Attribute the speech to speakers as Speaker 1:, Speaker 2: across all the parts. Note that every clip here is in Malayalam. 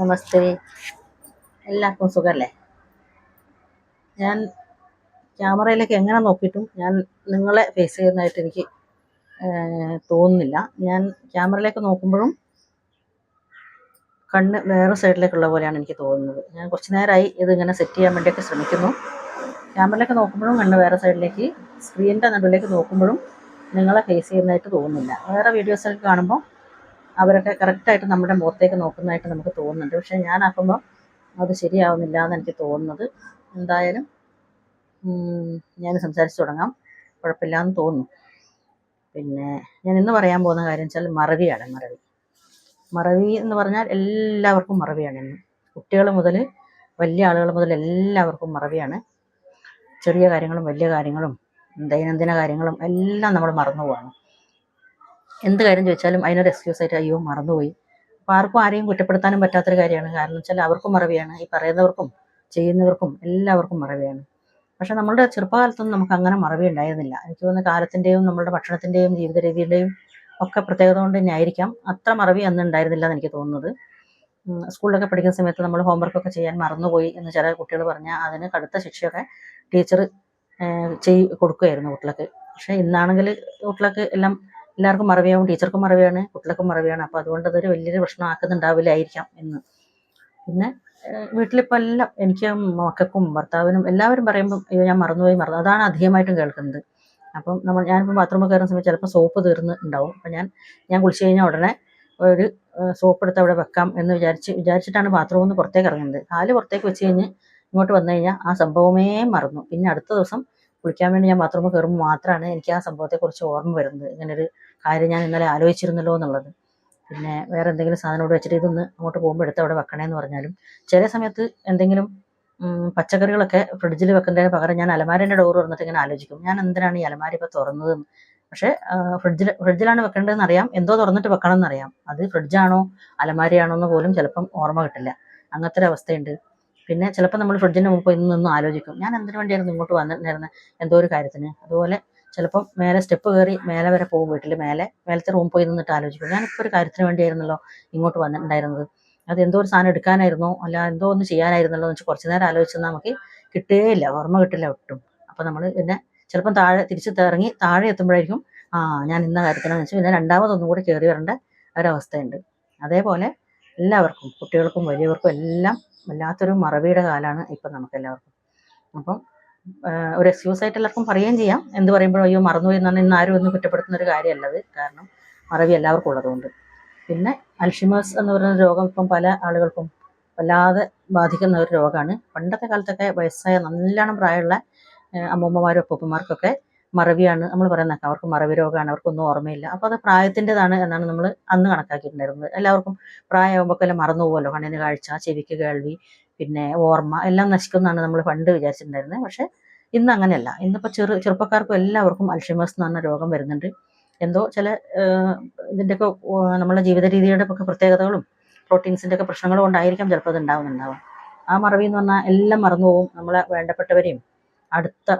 Speaker 1: നമസ്തേ. എല്ലാവർക്കും സുഖമല്ലേ ഞാൻ ക്യാമറയിലേക്ക് എങ്ങനെ നോക്കിയിട്ടും ഞാൻ നിങ്ങളെ ഫേസ് ചെയ്യുന്നതായിട്ട് എനിക്ക് തോന്നുന്നില്ല. ഞാൻ ക്യാമറയിലേക്ക് നോക്കുമ്പോഴും കണ്ണ് വേറെ സൈഡിലേക്കുള്ള പോലെയാണ് എനിക്ക് തോന്നുന്നത്. ഞാൻ കുറച്ച് നേരമായി ഇതിങ്ങനെ സെറ്റ് ചെയ്യാൻ വേണ്ടിയൊക്കെ ശ്രമിക്കുന്നു. ക്യാമറയിലേക്ക് നോക്കുമ്പോഴും കണ്ണ് വേറെ സൈഡിലേക്ക് സ്ക്രീനിന്റെ നടുവിലേക്ക് നോക്കുമ്പോഴും നിങ്ങളെ ഫേസ് ചെയ്യുന്നതായിട്ട് തോന്നുന്നില്ല. വേറെ വീഡിയോസൊക്കെ കാണുമ്പോൾ അവരൊക്കെ കറക്റ്റായിട്ട് നമ്മുടെ മുഖത്തേക്ക് നോക്കുന്നതായിട്ട് നമുക്ക് തോന്നുന്നുണ്ട്. പക്ഷേ ഞാനാക്കുമ്പോൾ അത് ശരിയാവുന്നില്ല എന്ന് എനിക്ക് തോന്നുന്നത്. എന്തായാലും ഞാൻ സംസാരിച്ചു തുടങ്ങാം. കുഴപ്പമില്ല എന്ന് തോന്നുന്നു. പിന്നെ ഞാൻ ഇന്ന് പറയാൻ പോകുന്ന കാര്യം വെച്ചാൽ മറവിയാണ് മറവി. മറവി എന്ന് പറഞ്ഞാൽ എല്ലാവർക്കും മറവിയാണ് ഇന്ന്. കുട്ടികൾ മുതൽ വലിയ ആളുകൾ മുതൽ എല്ലാവർക്കും മറവിയാണ്. ചെറിയ കാര്യങ്ങളും വലിയ കാര്യങ്ങളും ദൈനംദിന കാര്യങ്ങളും എല്ലാം നമ്മൾ മറന്നു പോവാണ്. എന്ത് കാര്യം ചോദിച്ചാലും അതിനൊരു എക്സ്ക്യൂസ് ആയിട്ട് അയ്യോ മറന്നുപോയി. അപ്പോൾ ആർക്കും ആരെയും കുറ്റപ്പെടുത്താനും പറ്റാത്തൊരു കാര്യമാണ്. കാരണം വെച്ചാൽ അവർക്കും മറവിയാണ്. ഈ പറയുന്നവർക്കും ചെയ്യുന്നവർക്കും എല്ലാവർക്കും മറവിയാണ്. പക്ഷെ നമ്മളുടെ ചെറുപ്പകാലത്തൊന്നും നമുക്ക് അങ്ങനെ മറവി ഉണ്ടായിരുന്നില്ല. എനിക്ക് തോന്നുന്ന കാലത്തിന്റെയും നമ്മളുടെ ഭക്ഷണത്തിന്റെയും ജീവിത രീതിയുടെയും ഒക്കെ പ്രത്യേകത കൊണ്ട് തന്നെ ആയിരിക്കാം. അത്ര മറവി അന്ന് ഉണ്ടായിരുന്നില്ല എന്ന് എനിക്ക് തോന്നുന്നത്. സ്കൂളിലൊക്കെ പഠിക്കുന്ന സമയത്ത് നമ്മൾ ഹോംവർക്ക് ഒക്കെ ചെയ്യാൻ മറന്നുപോയി എന്ന് ചില കുട്ടികൾ പറഞ്ഞാൽ അതിന് കടുത്ത ശിക്ഷയൊക്കെ ടീച്ചർ ചെയ് കൊടുക്കുമായിരുന്നു കുട്ടികൾക്ക്. പക്ഷേ ഇന്നാണെങ്കിൽ കുട്ടികൾക്ക് എല്ലാം എല്ലാവർക്കും മറവിയാവും ടീച്ചർക്കും മറവിയാണ് കുട്ടികൾക്കും മറവിയാണ്. അപ്പോൾ അതുകൊണ്ട് അതൊരു വലിയൊരു പ്രശ്നമാക്കുന്നുണ്ടാവില്ലായിരിക്കാം എന്ന്. പിന്നെ വീട്ടിലിപ്പോൾ എല്ലാം എനിക്ക് മക്കൾക്കും ഭർത്താവിനും എല്ലാവരും പറയുമ്പോൾ അയ്യോ ഞാൻ മറന്നുപോയി മറന്നു. അതാണ് അധികമായിട്ടും കേൾക്കുന്നത്. അപ്പം നമ്മൾ ഞാനിപ്പോൾ ബാത്റൂമിൽ കയറുന്ന സമയത്ത് ചിലപ്പോൾ സോപ്പ് തീർന്ന് ഉണ്ടാവും. അപ്പം ഞാൻ ഞാൻ കുളിച്ച് കഴിഞ്ഞാൽ ഉടനെ ഒരു സോപ്പ് എടുത്ത് അവിടെ വെക്കാം എന്ന് വിചാരിച്ച് വിചാരിച്ചിട്ടാണ് ബാത്റൂമിൽ നിന്ന് പുറത്തേക്ക് ഇറങ്ങുന്നത്. കാൽ പുറത്തേക്ക് വെച്ച് കഴിഞ്ഞ് ഇങ്ങോട്ട് വന്നു കഴിഞ്ഞാൽ ആ സംഭവമേ മറന്നു. പിന്നെ അടുത്ത ദിവസം കുളിക്കാൻ വേണ്ടി ഞാൻ ബാത്റൂമിൽ കയറുമ്പോൾ മാത്രമാണ് എനിക്ക് ആ സംഭവത്തെ സംഭവത്തെക്കുറിച്ച് ഓർമ്മ വരുന്നത്. ഇങ്ങനൊരു കാര്യം ഞാൻ ഇന്നലെ ആലോചിച്ചിരുന്നല്ലോ എന്നുള്ളത്. പിന്നെ വേറെ എന്തെങ്കിലും സാധനം ഇവിടെ വെച്ചിട്ട് ഇതൊന്ന് അങ്ങോട്ട് പോകുമ്പോൾ എടുത്ത് അവിടെ വെക്കണേന്ന് പറഞ്ഞാലും ചില സമയത്ത് എന്തെങ്കിലും പച്ചക്കറികളൊക്കെ ഫ്രിഡ്ജിൽ വെക്കുന്നതിന് പകരം ഞാൻ അലമാരേന്റെ ഡോർ തുറന്നിട്ട് ഇങ്ങനെ ആലോചിക്കും. ഞാൻ എന്തിനാണ് ഈ അലമാര ഇപ്പോൾ തുറന്നതെന്ന്? പക്ഷേ ഫ്രിഡ്ജിൽ ഫ്രിഡ്ജിലാണ് വെക്കേണ്ടതെന്ന് അറിയാം. എന്തോ തുറന്നിട്ട് വെക്കണം എന്നറിയാം അത് ഫ്രിഡ്ജാണോ അലമാരയാണോ എന്ന് പോലും ചിലപ്പം ഓർമ്മ കിട്ടില്ല. അങ്ങനത്തെ ഒരു അവസ്ഥയുണ്ട്. പിന്നെ ചിലപ്പോൾ നമ്മൾ ഫ്രിഡ്ജിന്റെ മുമ്പ് ഇന്ന് നിന്ന് ആലോചിക്കും. ഞാൻ എന്തിനു വേണ്ടിയായിരുന്നു ഇങ്ങോട്ട് വന്നിട്ടുണ്ടായിരുന്നത് എന്തോ ഒരു കാര്യത്തിന്. അതുപോലെ ചിലപ്പം മേലെ സ്റ്റെപ്പ് കയറി മേലെ വരെ പോകും വീട്ടിൽ മേലെ മേലത്തെ റൂം പോയി നിന്നിട്ട് ആലോചിക്കും. ഞാൻ ഞാനിപ്പോൾ ഒരു കാര്യത്തിന് വേണ്ടിയായിരുന്നല്ലോ ഇങ്ങോട്ട് വന്നിട്ടുണ്ടായിരുന്നത്. അത് എന്തോ ഒരു സാധനം എടുക്കാനായിരുന്നോ? അല്ല എന്തോ ഒന്ന് ചെയ്യാനായിരുന്നല്ലോ എന്ന് വെച്ച് കുറച്ച് നേരം ആലോചിച്ചാൽ നമുക്ക് കിട്ടേയില്ല. ഓർമ്മ കിട്ടില്ല ഒട്ടും. അപ്പോൾ നമ്മൾ പിന്നെ ചിലപ്പം താഴെ തിരിച്ച് ഇറങ്ങി താഴെ എത്തുമ്പോഴായിരിക്കും ആ ഞാൻ ഇന്ന കാര്യത്തിനാന്ന് വെച്ചാൽ പിന്നെ രണ്ടാമതൊന്നും കൂടി കയറി വരേണ്ട ഒരവസ്ഥയുണ്ട്. അതേപോലെ എല്ലാവർക്കും കുട്ടികൾക്കും വലിയവർക്കും എല്ലാം വല്ലാത്തൊരു മറവിയുടെ കാലാണ് ഇപ്പം നമുക്ക് എല്ലാവർക്കും അപ്പം ഒരു എക്സ്ക്യൂസ് ആയിട്ട് എല്ലാവർക്കും പറയുകയും ചെയ്യാം. എന്ത് പറയുമ്പോഴും അയ്യോ മറന്നുപോയി എന്നാണ് ഇന്ന് ആരും ഒന്നും കുറ്റപ്പെടുത്തുന്ന ഒരു കാര്യമല്ലത്. കാരണം മറവി എല്ലാവർക്കും ഉള്ളതുകൊണ്ട്. പിന്നെ അൽഷിമേഴ്സ് എന്ന് പറയുന്ന രോഗം ഇപ്പം പല ആളുകൾക്കും വല്ലാതെ ബാധിക്കുന്ന ഒരു രോഗമാണ്. പണ്ടത്തെ കാലത്തൊക്കെ വയസ്സായ നല്ലോണം പ്രായമുള്ള അമ്മൂമ്മമാരും അപ്പൂപ്പന്മാർക്കൊക്കെ മറവിയാണ്. നമ്മൾ പറയുന്നത് അവർക്ക് മറവി രോഗമാണ് അവർക്കൊന്നും ഓർമ്മയില്ല. അപ്പോൾ അത് പ്രായത്തിന്റെതാണ് എന്നാണ് നമ്മൾ അന്ന് കണക്കാക്കിയിട്ടുണ്ടായിരുന്നത്. എല്ലാവർക്കും പ്രായമാകുമ്പോൾ മറന്നു പോകുമല്ലോ കണ്ണിന് കാഴ്ച ചെവിക്ക് കേൾവി പിന്നെ ഓർമ്മ എല്ലാം നശിക്കുന്നതാണ് നമ്മൾ പണ്ട് വിചാരിച്ചിട്ടുണ്ടായിരുന്നത് പക്ഷേ ഇന്ന് അങ്ങനെയല്ല. ഇന്നിപ്പോൾ ചെറു ചെറുപ്പക്കാർക്കും എല്ലാവർക്കും അൽഷിമേഴ്സ് എന്ന് പറഞ്ഞ രോഗം വരുന്നുണ്ട്. എന്തോ ചില ഇതിന്റെയൊക്കെ നമ്മളെ ജീവിത രീതിയുടെ ഒക്കെ പ്രത്യേകതകളും പ്രോട്ടീൻസിന്റെ ഒക്കെ പ്രശ്നങ്ങളും കൊണ്ടായിരിക്കാം ചിലപ്പോൾ അത് ആ മറവി എന്ന് പറഞ്ഞാൽ എല്ലാം മറന്നു പോകും നമ്മളെ വേണ്ടപ്പെട്ടവരെയും അടുത്ത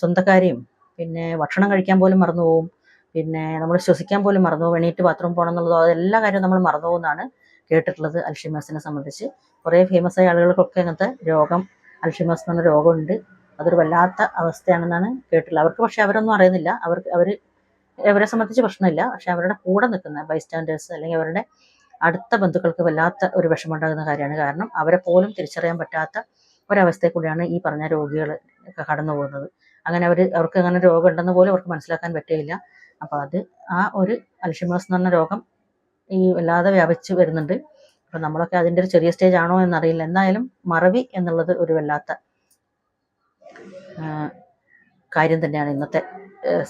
Speaker 1: സ്വന്തക്കാരെയും പിന്നെ ഭക്ഷണം കഴിക്കാൻ പോലും മറന്നു പോകും പിന്നെ നമ്മൾ ശ്വസിക്കാൻ പോലും മറന്നു പോകും എണീറ്റ് ബാത്റൂം പോകണം എന്നുള്ളതോ അതെല്ലാ കാര്യവും നമ്മൾ മറന്നു പോകുന്നതാണ് കേട്ടിട്ടുള്ളത് അൽഷിമേഴ്സിനെ സംബന്ധിച്ച്. കുറേ ഫേമസ് ആയ ആളുകൾക്കൊക്കെ അങ്ങനത്തെ രോഗം അൽഷിമേഴ്സ് എന്ന രോഗമുണ്ട്. അതൊരു വല്ലാത്ത അവസ്ഥയാണെന്നാണ് കേട്ടിട്ടുള്ളത്. അവർക്ക് പക്ഷേ അവരൊന്നും അറിയുന്നില്ല. അവർക്ക് അവർ അവരെ സംബന്ധിച്ച് പ്രശ്നമില്ല. പക്ഷെ അവരുടെ കൂടെ നിൽക്കുന്ന ബൈസ്റ്റാൻഡേഴ്സ് അല്ലെങ്കിൽ അവരുടെ അടുത്ത ബന്ധുക്കൾക്ക് വല്ലാത്ത ഒരു വിഷമമുണ്ടാകുന്ന കാര്യമാണ്. കാരണം അവരെ പോലും തിരിച്ചറിയാൻ പറ്റാത്ത ഒരവസ്ഥയിൽ കൂടിയാണ് ഈ പറഞ്ഞ രോഗികൾ കടന്നു പോകുന്നത് അങ്ങനെ അവർ അവർക്ക് അങ്ങനെ രോഗം ഉണ്ടെന്ന് പോലും അവർക്ക് മനസ്സിലാക്കാൻ പറ്റുകയില്ല. അപ്പോൾ അത് ആ ഒരു അൽഷിമേഴ്സ് എന്ന് പറഞ്ഞ രോഗം ഈ വല്ലാതെ വ്യാപിച്ച് വരുന്നുണ്ട്. അപ്പോൾ നമ്മളൊക്കെ അതിന്റെ ഒരു ചെറിയ സ്റ്റേജ് ആണോ എന്നറിയില്ല. എന്തായാലും മറവി എന്നുള്ളത് ഒരു വല്ലാത്ത കാര്യം തന്നെയാണ് ഇന്നത്തെ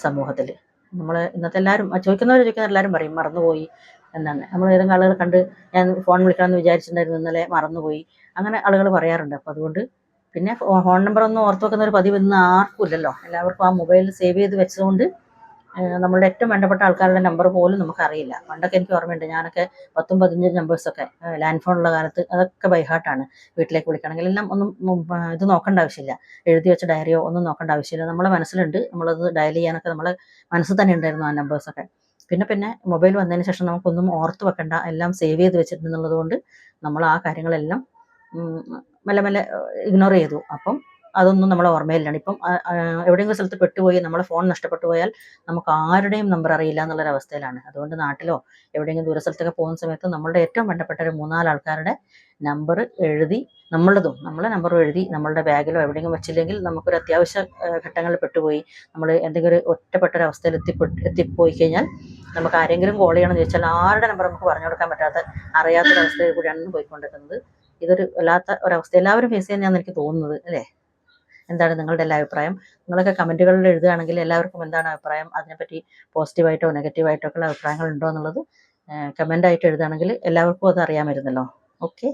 Speaker 1: സമൂഹത്തിൽ നമ്മൾ ഇന്നത്തെ എല്ലാവരും ചോദിക്കുന്നവർ ചോദിക്കുന്ന എല്ലാവരും പറയും മറന്നുപോയി എന്നാണ്. നമ്മൾ ഏതെങ്കിലും ആളുകൾ കണ്ട് ഞാൻ ഫോൺ വിളിക്കണമെന്ന് വിചാരിച്ചിട്ടുണ്ടായിരുന്നു ഇന്നലെ മറന്നുപോയി. അങ്ങനെ ആളുകൾ പറയാറുണ്ട്. അപ്പോൾ അതുകൊണ്ട് പിന്നെ ഫോൺ നമ്പർ ഒന്നും ഓർത്ത് വെക്കുന്ന ഒരു പതിവ് ഇന്ന് ആർക്കും ഇല്ലല്ലോ. എല്ലാവർക്കും ആ മൊബൈൽ സേവ് ചെയ്ത് വെച്ചതുകൊണ്ട് നമ്മളുടെ ഏറ്റവും വേണ്ടപ്പെട്ട ആൾക്കാരുടെ നമ്പർ പോലും നമുക്കറിയില്ല. പണ്ടൊക്കെ എനിക്ക് ഓർമ്മയുണ്ട് ഞാനൊക്കെ പത്തും പതിനഞ്ചും നമ്പേഴ്സൊക്കെ ലാൻഡ് ഫോണുള്ള കാലത്ത് അതൊക്കെ ബൈഹാർട്ടാണ് വീട്ടിലേക്ക് വിളിക്കണമെങ്കിൽ എല്ലാം ഒന്നും ഇത് നോക്കേണ്ട ആവശ്യമില്ല. എഴുതി വെച്ച ഡയറിയോ ഒന്നും നോക്കേണ്ട ആവശ്യമില്ല. നമ്മളെ മനസ്സിലുണ്ട് നമ്മളത് ഡയൽ ചെയ്യാനൊക്കെ നമ്മളെ മനസ്സിൽ തന്നെ ഉണ്ടായിരുന്നു ആ നമ്പേഴ്സൊക്കെ. പിന്നെ പിന്നെ മൊബൈൽ വന്നതിന് ശേഷം നമുക്കൊന്നും ഓർത്ത് വെക്കണ്ട എല്ലാം സേവ് ചെയ്ത് വെച്ചിട്ടുണ്ടെന്നുള്ളത് കൊണ്ട് നമ്മൾ ആ കാര്യങ്ങളെല്ലാം മെല്ലെ മെല്ലെ ഇഗ്നോർ ചെയ്തു. അപ്പം അതൊന്നും നമ്മളെ ഓർമ്മയിലാണ്. ഇപ്പം എവിടെയെങ്കിലും സ്ഥലത്ത് പെട്ടുപോയി നമ്മളെ ഫോൺ നഷ്ടപ്പെട്ടു പോയാൽ നമുക്ക് ആരുടെയും നമ്പർ അറിയില്ല എന്നുള്ളൊരു അവസ്ഥയിലാണ്. അതുകൊണ്ട് നാട്ടിലോ എവിടെയെങ്കിലും ദൂര സ്ഥലത്തൊക്കെ പോകുന്ന സമയത്ത് നമ്മളുടെ ഏറ്റവും വേണ്ടപ്പെട്ട ഒരു മൂന്നാൽ ആൾക്കാരുടെ നമ്പർ എഴുതി നമ്മളതും നമ്മളെ നമ്പർ എഴുതി നമ്മളുടെ ബാഗിലോ എവിടെയെങ്കിലും വെച്ചില്ലെങ്കിൽ നമുക്കൊരു അത്യാവശ്യ ഘട്ടങ്ങളിൽ പെട്ടുപോയി നമ്മൾ എന്തെങ്കിലും ഒരു ഒറ്റപ്പെട്ട ഒരു അവസ്ഥയിൽ എത്തിപ്പെട്ട് എത്തിപ്പോയി കഴിഞ്ഞാൽ നമുക്ക് ആരെങ്കിലും കോൾ ചെയ്യണമെന്ന് ചോദിച്ചാൽ ആരുടെ നമ്പർ നമുക്ക് പറഞ്ഞു കൊടുക്കാൻ പറ്റാത്ത അറിയാത്തൊരവസ്ഥയിൽ കൂടിയാണ് പോയിക്കൊണ്ടിരിക്കുന്നത്. ഇതൊരു വല്ലാത്ത ഒരവസ്ഥ. എല്ലാവരും ഫേസ് ചെയ്യുന്നതാണെന്ന് എനിക്ക് തോന്നുന്നത് അല്ലേ? എന്താണ് നിങ്ങളുടെ എല്ലാ അഭിപ്രായം? നിങ്ങളൊക്കെ കമന്റുകളിൽ എഴുതുകയാണെങ്കിൽ എല്ലാവർക്കും എന്താണ് അഭിപ്രായം? അതിനെപ്പറ്റി പോസിറ്റീവായിട്ടോ നെഗറ്റീവായിട്ടോ ഒക്കെ ഉള്ള അഭിപ്രായങ്ങൾ ഉണ്ടോ എന്നുള്ളത് കമന്റായിട്ട് എഴുതുകയാണെങ്കിൽ എല്ലാവർക്കും അത് അറിയാമായിരുന്നല്ലോ. ഓക്കെ.